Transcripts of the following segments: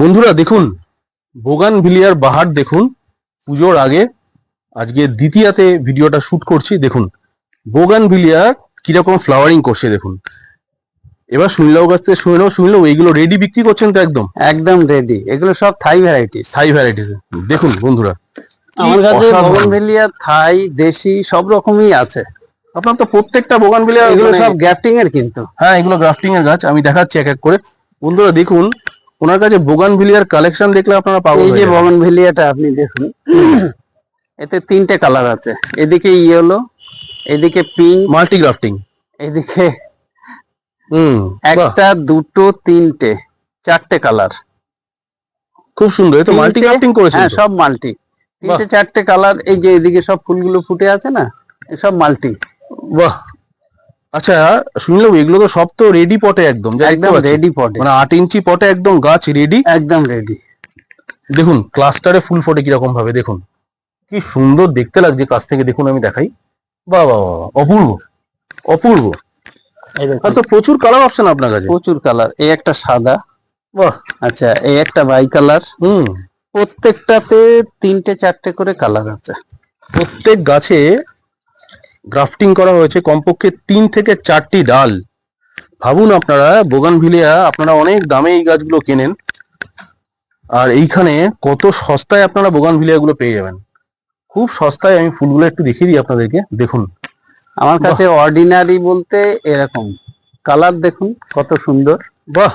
বন্ধুরা দেখুন বোগান ভিলিয়ার বাহার দেখুন পুজোর আগে আজকে দ্বিতীয়াতে ভিডিওটা শুট করছি দেখুন বোগান ভিলিয়া কীরকম ফ্লাওয়ারিং করছে দেখুন। এবার সুনীলাও কাছ থেকে শুনে নেব শুনলেও এইগুলো রেডি বিক্রি করছেন তো একদম? একদম রেডি এগুলো সব থাই ভ্যারাইটিস থাই ভ্যারাইটিস দেখুন বন্ধুরা আমার কাছে অসাধারণ। বগনভেলিয়া থাই দেশি সব রকমই আছে। আপনার তো প্রত্যেকটা বোগান ভিলিয়া এগুলো সব গ্যাপটিং এর কিন্তু। হ্যাঁ এগুলো গ্রাফটিং এর গাছ আমি দেখাচ্ছি এক এক করে। বন্ধুরা দেখুন ওনার কাছে বোগান ভিলিয়ার কালেকশন দেখলে আপনারা পাবেন এই যে যাবেন। বগনভেলিয়াটা আপনি দেখুন। এতে তিনটে কালার আছে। এদিকে ইয়েলো এদিকে পিঙ্ক মাল্টি গ্রাফটিং এদিকে হুম একটা দুটো তিনটে চারটে কালার খুব সুন্দর তো মাল্টি গ্রাফটিং করেছেন হ্যাঁ সব মাল্টি তিনটে চারটে কালার এই যে এদিকে সব ফুলগুলো ফুটে আছে না সব মাল্টি বাহ। আচ্ছা শুনলাম এগুলো তো সব তো রেডি পটে একদম যা একদম। রেডি পটে। মানে আট ইঞ্চি পটে একদম গাছ রেডি একদম রেডি দেখুন ক্লাস্টারে ফুল ফোটে কীরকম ভাবে দেখুন। কি সুন্দর দেখতে লাগছে কাছ থেকে দেখুন আমি দেখাই। বাহ বাহ বাহ, বাহ, অপূর্ব অপূর্ব। তো প্রচুর কালার অপশন আপনার কাছে। প্রচুর কালার এই একটা সাদা। বাহ। আচ্ছা এই একটা বাই কালার হুম। প্রত্যেকটাতে তিনটে চারটে করে কালার আছে। প্রত্যেক গাছে গ্রাফটিং করা হয়েছে কমপক্ষে তিন থেকে চারটি ডাল। ভাবুন আপনারা বোগানভিলিয়া আপনারা অনেক দামে এই গাছগুলো কেনেন। আর এইখানে কত সস্তায় আপনারা বোগানভিলিয়া গুলো পেয়ে যাবেন। খুব সস্তায় আমি ফুলগুলো একটু দেখিয়ে দিই আপনাদেরকে দেখুন। আমার কাছে অর্ডিনারি বলতে এরকম। কালার দেখুন কত সুন্দর। বাহ।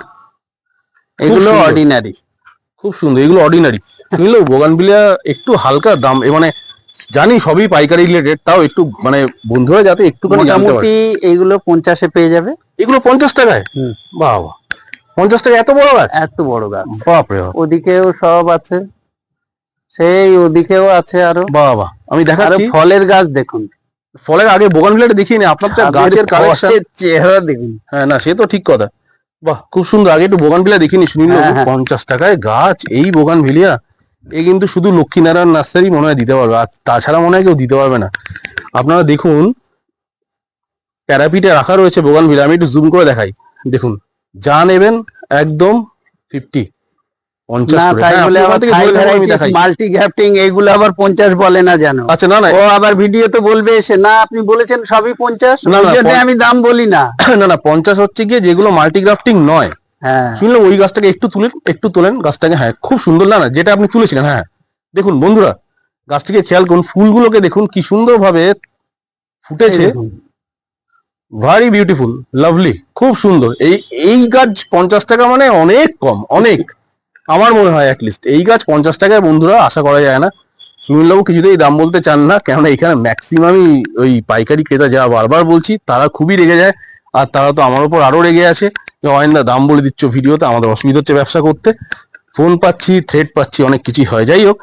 এগুলো অর্ডিনারি খুব সুন্দর এগুলো অর্ডিনারি বুঝলো বোগানভিলিয়া একটু হালকা দাম মানে জানি সবই পাইকারি রিলেটেড তাও একটু মানে বন্ধুরা যাতে জানতে মোটামুটি এগুলো পঞ্চাশে পেয়ে যাবে। এগুলো পঞ্চাশ টাকায়। বাহ বাহ পঞ্চাশ টাকা এত বড় গাছ? এত বড় গাছ। বাপরে ওদিকেও সব আছে। সেই ওদিকেও আছে আরও। বাহ আমি দেখাচ্ছি। ফলের গাছ দেখুন। ফলের আগে বোগানভিলিয়াটা দেখিয়ে নি আপনার তো গাছের কালেকশন চেহারা দেখুন। হ্যাঁ না সে তো ঠিক কথা। বাহ খুব সুন্দর। আগে একটু বোগানভিলিয়া দেখিনি শুনিল হ্যাঁ, হ্যাঁ। পঞ্চাশ টাকায় গাছ এই বোগানভিলিয়া এ কিন্তু শুধু লক্ষ্মীনারায়ণ নার্সারি মনে হয় দিতে পারবে আর তাছাড়া মনে হয় কেউ দিতে পারবে না। আপনারা দেখুন প্যারাপিটে রাখা রয়েছে বোগানভিলিয়া আমি একটু জুম করে দেখাই। দেখুন যা নেবেন একদম ফিফটি হ্যাঁ, আপনি আবার। মাল্টি গ্যাপটিং পঞ্চাশ বলে না জানো আচ্ছা না না। ও আবার ভিডিও তো বলবে এসে না আপনি বলেছেন সবই পঞ্চাশ? আমি দাম বলি না। না না পঞ্চাশ হচ্ছে গিয়ে যেগুলো মাল্টিগ্রাফটিং নয়। শুনলাম ওই গাছটাকে একটু তুলেন একটু তোলেন গাছটাকে হ্যাঁ খুব সুন্দর না না যেটা আপনি তুলেছিলেন হ্যাঁ দেখুন বন্ধুরা গাছটিকে খেয়াল করুন ফুলগুলোকে দেখুন কি সুন্দর ভাবে ফুটেছে ভারি বিউটিফুল লাভলি খুব সুন্দর। এই এই গাছ পঞ্চাশ টাকা মানে অনেক কম অনেক। আমার মনে হয় অ্যাটলিস্ট এই গাছ পঞ্চাশ টাকায় বন্ধুরা আশা করা যায় না। সুনীলবাবু কিছুতেই দাম বলতে চান না কেননা এখানে ম্যাক্সিমামই ওই পাইকারি ক্রেতা যা বারবার বলছি তারা খুবই রেগে যায় আর তারা তো আমার উপর আরও রেগে আছে। যে অয়েন্দা দাম বলে দিচ্ছ ভিডিওতে আমাদের অসুবিধা হচ্ছে ব্যবসা করতে। ফোন পাচ্ছি থ্রেড পাচ্ছি অনেক কিছুই হয়। যাই হোক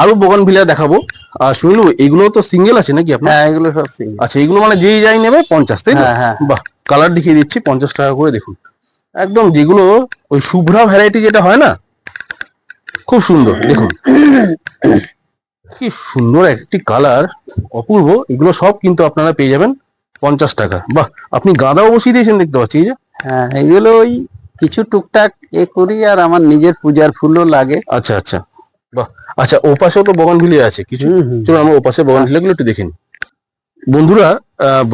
আরও বগান ভিলা দেখাবো। আর শুনলু এগুলো তো সিঙ্গেল আছে নাকি আপনার? হ্যাঁ এগুলো সব সিঙ্গেল আচ্ছা এগুলো মানে যেই যাই নেবে পঞ্চাশ তাই না হ্যাঁ হ্যাঁ। বাহ কালার দেখিয়ে দিচ্ছি পঞ্চাশ টাকা করে দেখুন। একদম যেগুলো ওই শুভ্রা ভ্যারাইটি যেটা হয় না খুব সুন্দর দেখুন। কি সুন্দর একটি কালার অপূর্ব। এগুলো সব কিন্তু আপনারা পেয়ে যাবেন পঞ্চাশ টাকা। বাহ আপনি গাঁদাও বসিয়ে দিয়েছেন দেখতে পাচ্ছি এই যে। হ্যাঁ এগুলো ওই কিছু টুকটাক এ করি আর আমার নিজের পূজার ফুলও লাগে। আচ্ছা আচ্ছা। বাহ আচ্ছা ওপাশেও তো বগানভিলিয়া আছে কিছু। চলো আমরা ওপাশে বগানভিলিয়া গুলো একটু দেখেন বন্ধুরা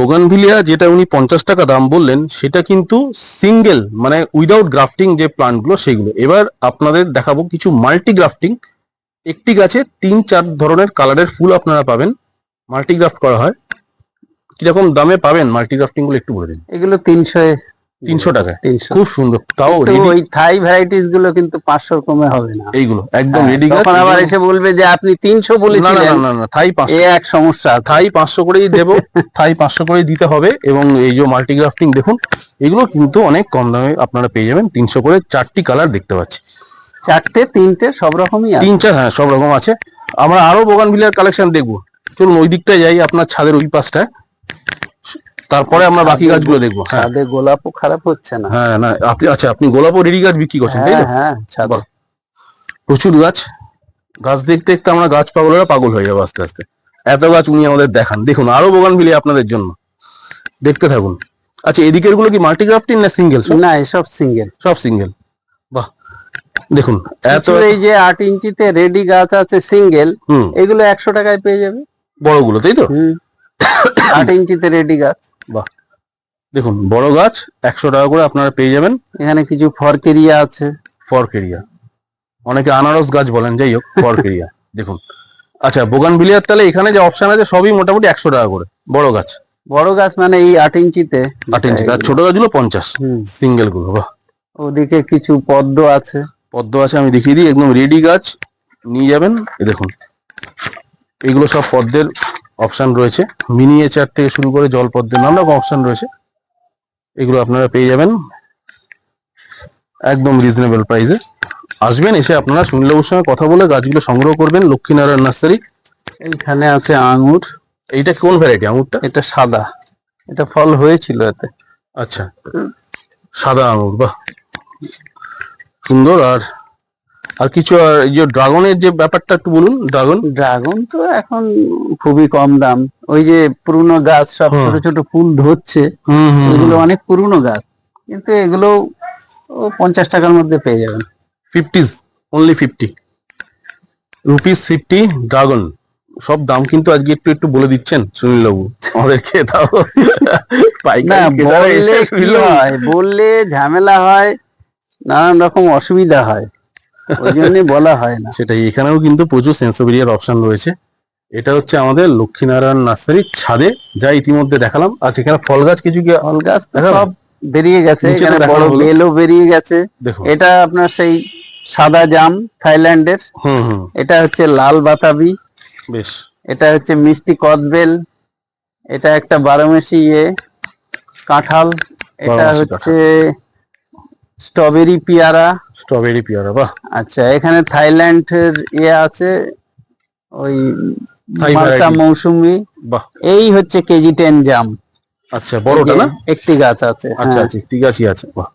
বোগানভিলিয়া যেটা উনি পঞ্চাশ টাকা দাম বললেন সেটা কিন্তু সিঙ্গেল মানে উইদাউট গ্রাফটিং যে প্লান্টগুলো সেগুলো। এবার আপনাদের দেখাবো কিছু মাল্টি গ্রাফটিং একটি গাছে তিন চার ধরনের কালারের ফুল আপনারা পাবেন। মাল্টি গ্রাফট করা হয়। কীরকম দামে পাবেন মাল্টি গ্রাফটিংগুলো একটু বলে দিন। এগুলো তিনশো তিনশো টাকায়? তিনশো। খুব সুন্দর। তাও ওই থাই ভ্যারাইটিসগুলো কিন্তু পাঁচশোর কমে হবে না। এইগুলো একদম হ্যাঁ, রেডি তখন আবার এসে বলবে যে আপনি তিনশো না না বলেছিলেন। না, না না থাই পাঁচশো এক সমস্যা। থাই পাঁচশো করেই দেবো। থাই পাঁচশো করেই দিতে হবে এবং এই যে মাল্টিগ্রাফটিং দেখুন এগুলো কিন্তু অনেক কম দামে আপনারা পেয়ে যাবেন। তিনশো করে চারটি কালার দেখতে পাচ্ছি। চারটে তিনটে সব রকমই তিন চার হ্যাঁ সব রকম আছে। আমরা আরও বোগান ভিলিয়ার কালেকশন দেখব। চলুন ওই দিকটায় যাই আপনার ছাদের ওই পাশটায়। তারপরে আমরা বাকি গাছগুলো দেখব হ্যাঁ। গোলাপও খারাপ হচ্ছে না। হ্যাঁ না আপনি আচ্ছা আপনি গোলাপও রেডি গাছ বিক্রি করছেন তাই হ্যাঁ হ্যাঁ প্রচুর গাছ। গাছ দেখতে দেখতে আমরা গাছ পাগলেরা পাগল হয়ে যাব আস্তে আস্তে। এত গাছ উনি আমাদের দেখান। দেখুন আরও বোগান ভিলিয়া আপনাদের জন্য। দেখতে থাকুন। আচ্ছা এদিকেরগুলো কি মাল্টিগ্রাফটিং না সিঙ্গেল না এসব সিঙ্গেল। সব সিঙ্গেল। বাহ। দেখুন এত এই যে আট ইঞ্চিতে রেডি গাছ আছে সিঙ্গেল হুম। এগুলো একশো টাকায় পেয়ে যাবে। বড়গুলো তাই তো? আট ইঞ্চিতে রেডি গাছ। বাহ। দেখুন বড় গাছ একশো টাকা করে আপনারা পেয়ে যাবেন। এখানে কিছু ফরকেরিয়া আছে। ফরকেরিয়া। অনেকে আনারস গাছ বলেন যাই হোক ফরকেরিয়া। দেখুন। আচ্ছা বোগান বিলিয়ার তাহলে এখানে যে অপশন আছে সবই মোটামুটি একশো টাকা করে। বড় গাছ। বড় গাছ মানে এই আট ইঞ্চিতে। আট ইঞ্চি। আর ছোট গাছগুলো পঞ্চাশ। সিঙ্গেলগুলো বাহ। ওদিকে কিছু পদ্ম আছে। পদ্ম আছে আমি দেখিয়ে দিই। একদম রেডি গাছ। নিয়ে যাবেন। দেখুন। এগুলো সব পদ্মের অপশন রয়েছে। মিনিয়েচার থেকে শুরু করে জল পদ্মের নানা রকম অপশান রয়েছে এগুলো আপনারা পেয়ে যাবেন। একদম রিজনেবল প্রাইসে আসবেন এসে আপনারা সুনীলবাবুর সঙ্গে কথা বলে গাছগুলো সংগ্রহ করবেন। লক্ষ্মীনারায়ণ নার্সারি। এইখানে আছে আঙুর। এইটা কোন ভ্যারাইটি আঙুরটা? এটা সাদা। এটা ফল হয়েছিল এতে। আচ্ছা সাদা আঙুর বাহ। সুন্দর আর আর কিছু আর এই যে ড্রাগনের যে ব্যাপারটা একটু বলুন ড্রাগন ড্রাগন তো এখন খুবই কম দাম। ওই যে পুরনো গাছ সব। ছোট ছোট ফুল ধরছে। হুম এগুলো অনেক পুরনো গাছ। কিন্তু এগুলো ও পঞ্চাশ টাকার মধ্যে পেয়ে যাবেন। Fifties only fifty rupees fifty dragon সব দাম কিন্তু আজকে একটু একটু বলে দিচ্ছেন সুনীল বাবু আমাদেরকে তাও বললে ঝামেলা হয় নানান রকম অসুবিধা হয়। ওই বলা হয় না। সেটাই এখানেও কিন্তু প্রচুর সেন্সোবেরিয়ার অপশন রয়েছে। এটা হচ্ছে আমাদের লক্ষ্মীনারায়ণ নার্সারির ছাদে যা ইতিমধ্যে দেখালাম। আর এখানে ফল গাছ কিছু কি ফল গাছ? সব বেরিয়ে গেছে এখানে বড় বেলও বেরিয়ে গেছে। এটা আপনার সেই সাদা জাম থাইল্যান্ডের। এটা হচ্ছে লাল বাতাবি। বেশ। এটা হচ্ছে মিষ্টি কদবেল। এটা একটা বারোমেশি ইয়ে কাঁঠাল। এটা হচ্ছে স্ট্রবেরি পেয়ারা। স্ট্রবেরি পেয়ারা বাহ। আচ্ছা এখানে থাইল্যান্ডের ইয়ে আছে ওই মালটা মৌসুমি। বাহ। এই হচ্ছে কেজি টেন জাম। আচ্ছা বড়টা না? একটি গাছ আছে আচ্ছা হ্যাঁ। আচ্ছা ঠিক আছে আছে বাহ।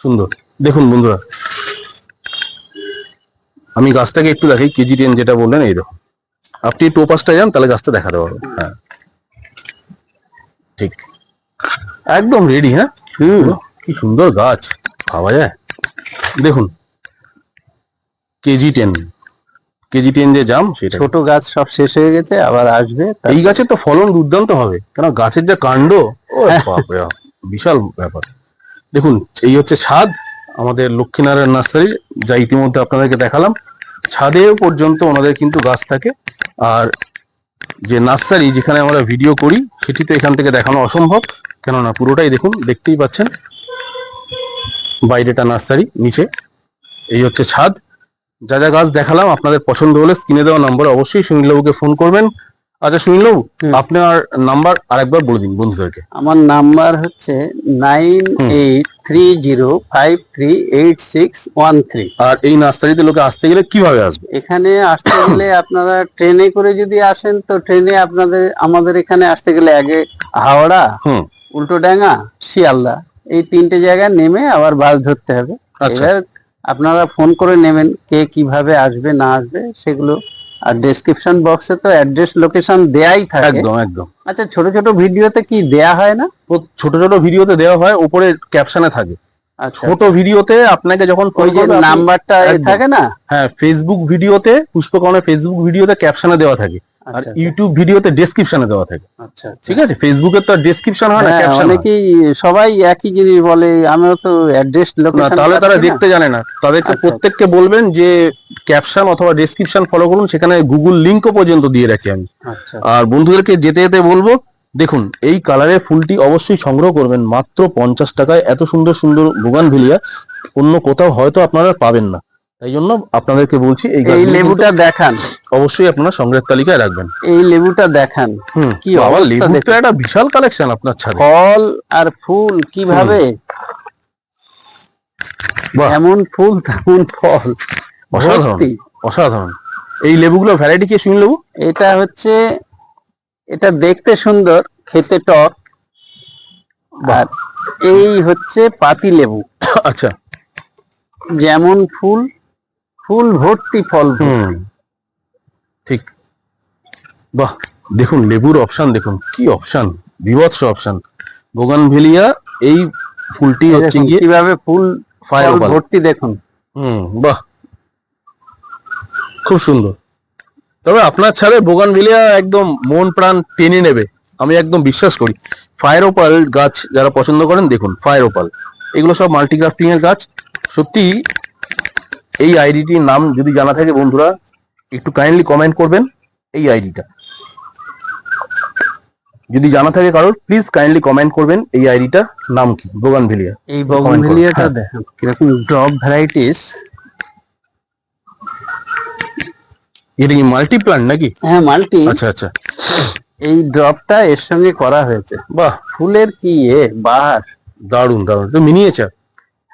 সুন্দর। দেখুন বন্ধুরা। আমি গাছটাকে একটু দেখাই কেজি টেন যেটা বললেন এই দেখুন। আপনি টোপাসটা যান তাহলে গাছটা দেখাতে পারবেন হ্যাঁ। ঠিক। একদম রেডি হ্যাঁ? কি সুন্দর গাছ। খাওয়া যায়? দেখুন কেজি টেন কেজি টেন যে জাম সেটা ছোট গাছ সব শেষ হয়ে গেছে আবার আসবে। এই গাছের তো ফলন দুর্দান্ত হবে কেন গাছের যা কাণ্ড ও বিশাল ব্যাপার। দেখুন এই হচ্ছে ছাদ আমাদের লক্ষ্মীনারায়ণ নার্সারি যা ইতিমধ্যে আপনাদেরকে দেখালাম। ছাদে পর্যন্ত ওনাদের কিন্তু গাছ থাকে আর যে নার্সারি যেখানে আমরা ভিডিও করি সেটি তো এখান থেকে দেখানো অসম্ভব কেননা পুরোটাই দেখুন দেখতেই পাচ্ছেন। বাইরেটা নার্সারি নিচে। এই হচ্ছে ছাদ। যা যা গাছ দেখালাম আপনাদের পছন্দ হলে স্ক্রিনে দেওয়া নাম্বার অবশ্যই সুনীলবাবুকে ফোন করবেন। আচ্ছা সুনীলবাবু। আপনার নাম্বার আরেকবার বলে দিন বন্ধুদেরকে। আমার নাম্বার হচ্ছে nine eight three zero five three eight six one three. আর এই নার্সারিতে লোকে আসতে গেলে কীভাবে আসবে? এখানে আসতে গেলে আপনারা ট্রেনে করে যদি আসেন তো ট্রেনে আপনাদের আমাদের এখানে আসতে গেলে আগে হাওড়া হুম। উল্টোডাঙ্গা শিয়ালদা এই তিনটে জায়গায় নেমে আবার বাস ধরতে হবে। আচ্ছা। এবার আপনারা ফোন করে নেবেন কে কীভাবে আসবে না আসবে সেগুলো। আর ডেসক্রিপশন বক্সে তো অ্যাড্রেস লোকেশন দেয়াই থাকে। একদম একদম। আচ্ছা ছোট ছোট ভিডিওতে কি দেয়া হয় না? ছোট ছোট ভিডিওতে দেওয়া হয় উপরে ক্যাপশনে থাকে। আচ্ছা। ছোট ভিডিওতে আপনাকে যখন ওই যে নাম্বারটা থাকে না? হ্যাঁ ফেসবুক ভিডিওতে পুষ্পকর্ণের ফেসবুক ভিডিওতে ক্যাপশনে দেওয়া থাকে। আর আচ্ছা ইউটিউব ভিডিওতে ডেসক্রিপশনে দেওয়া থাকে। আচ্ছা আচ্ছা। ঠিক আছে? ফেসবুকের তো ডেসক্রিপশন হয় না ক্যাপশন অনেকেই সবাই একই জিনিস বলে আমিও তো অ্যাড্রেস না তাহলে তারা দেখতে জানে না। তাদেরকে আচ্ছা। প্রত্যেককে বলবেন যে ক্যাপশন অথবা ডেসক্রিপশন ফলো করুন সেখানে গুগল লিঙ্কও পর্যন্ত দিয়ে রাখি আমি। আচ্ছা। আর বন্ধুদেরকে যেতে যেতে বলব দেখুন এই কালারের ফুলটি অবশ্যই সংগ্রহ করবেন। মাত্র পঞ্চাশ টাকায় এত সুন্দর সুন্দর বুগান ভিলিয়া অন্য কোথাও হয়তো আপনারা পাবেন না। তাই জন্য আপনাদেরকে বলছি এই লেবুটা দেখান। অবশ্যই আপনারা সংগ্রহের তালিকায় রাখবেন। এই লেবুটা দেখান। কি বাবা তো একটা বিশাল কালেকশন আপনার ছাদে। ফল আর ফুল কীভাবে। এমন ফুল তেমন ফল। অসাধারণ অসাধারণ। এই লেবুগুলো ভ্যারাইটি কি শুনি লেবু? এটা হচ্ছে এটা দেখতে সুন্দর খেতে টক। আর এই হচ্ছে পাতি লেবু। আচ্ছা। যেমন ফুল ফুল ভর্তি ফল ঠিক। বাহ দেখুন লেবুর অপশন দেখুন কি অপশন বিভৎস অপশন বোগান ভেলিয়া এই ফুলটি হচ্ছে গিয়ে কীভাবে ফুল ফায়ার ভর্তি দেখুন। হুম বাহ। খুব সুন্দর। তবে আপনার ছাড়ে বোগান ভেলিয়া একদম মন প্রাণ টেনে নেবে আমি একদম বিশ্বাস করি। ফায়ার ওপাল গাছ যারা পছন্দ করেন দেখুন ফায়ার ওপাল এগুলো সব মাল্টিগ্রাফটিং এর গাছ। সত্যি এই আইডিটির নাম যদি জানা থাকে বন্ধুরা একটু কাইন্ডলি কমেন্ট করবেন এই আইডিটা। যদি জানা থাকে কারোর প্লিজ কাইন্ডলি কমেন্ট করবেন এই আইডিটা নাম কি বোগান ভিলিয়া। এই। বগনভেলিয়াটা। দেখেন কীরকম ড্রপ ভ্যারাইটিস এটা কি মাল্টি প্ল্যান্ট নাকি? হ্যাঁ মাল্টি আচ্ছা আচ্ছা। এই ড্রপটা এর সঙ্গে করা হয়েছে। বাহ ফুলের কি এ বাহার। দারুণ দারুণ তো মিনিয়েচার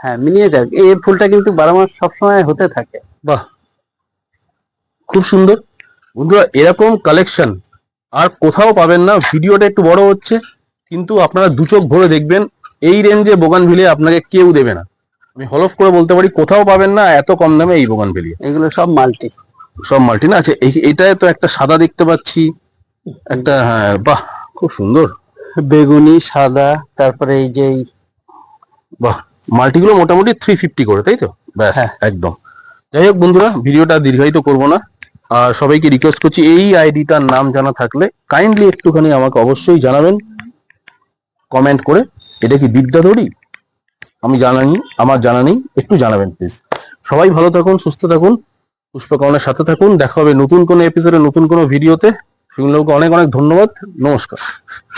হ্যাঁ মিনিয়েচার এই ফুলটা কিন্তু বারো মাস সবসময় হতে থাকে। বাহ। খুব সুন্দর। বন্ধুরা এরকম কালেকশন আর কোথাও পাবেন না। ভিডিওটা একটু বড় হচ্ছে কিন্তু আপনারা দু চোখ ভরে দেখবেন। এই রেঞ্জে বোগান ভিলিয়া আপনাকে কেউ দেবে না। আমি হলফ করে বলতে পারি কোথাও পাবেন না এত কম দামে এই বোগান ভিলিয়া এগুলো সব মাল্টি। সব মাল্টি না? আছে এইটায় তো একটা সাদা দেখতে পাচ্ছি। একটা হ্যাঁ বাহ খুব সুন্দর। বেগুনি সাদা তারপরে এই যে এই- বাহ। মাল্টিগুলো মোটামুটি থ্রি ফিফটি করে তাই তো? ব্যাস হ্যাঁ। একদম। যাই হোক বন্ধুরা ভিডিওটা দীর্ঘায়িত করব না। আর সবাইকে রিকোয়েস্ট করছি এই আইডিটার নাম জানা থাকলে কাইন্ডলি একটুখানি আমাকে অবশ্যই জানাবেন কমেন্ট করে। এটা কি বিদ্যাধরী আমি জানানি আমার জানা নেই একটু জানাবেন প্লিজ সবাই ভালো থাকুন সুস্থ থাকুন পুষ্পকর্ণের সাথে থাকুন দেখা হবে নতুন কোনো এপিসোডে নতুন কোনো ভিডিওতে সুনীলবাবুকে অনেক অনেক ধন্যবাদ নমস্কার।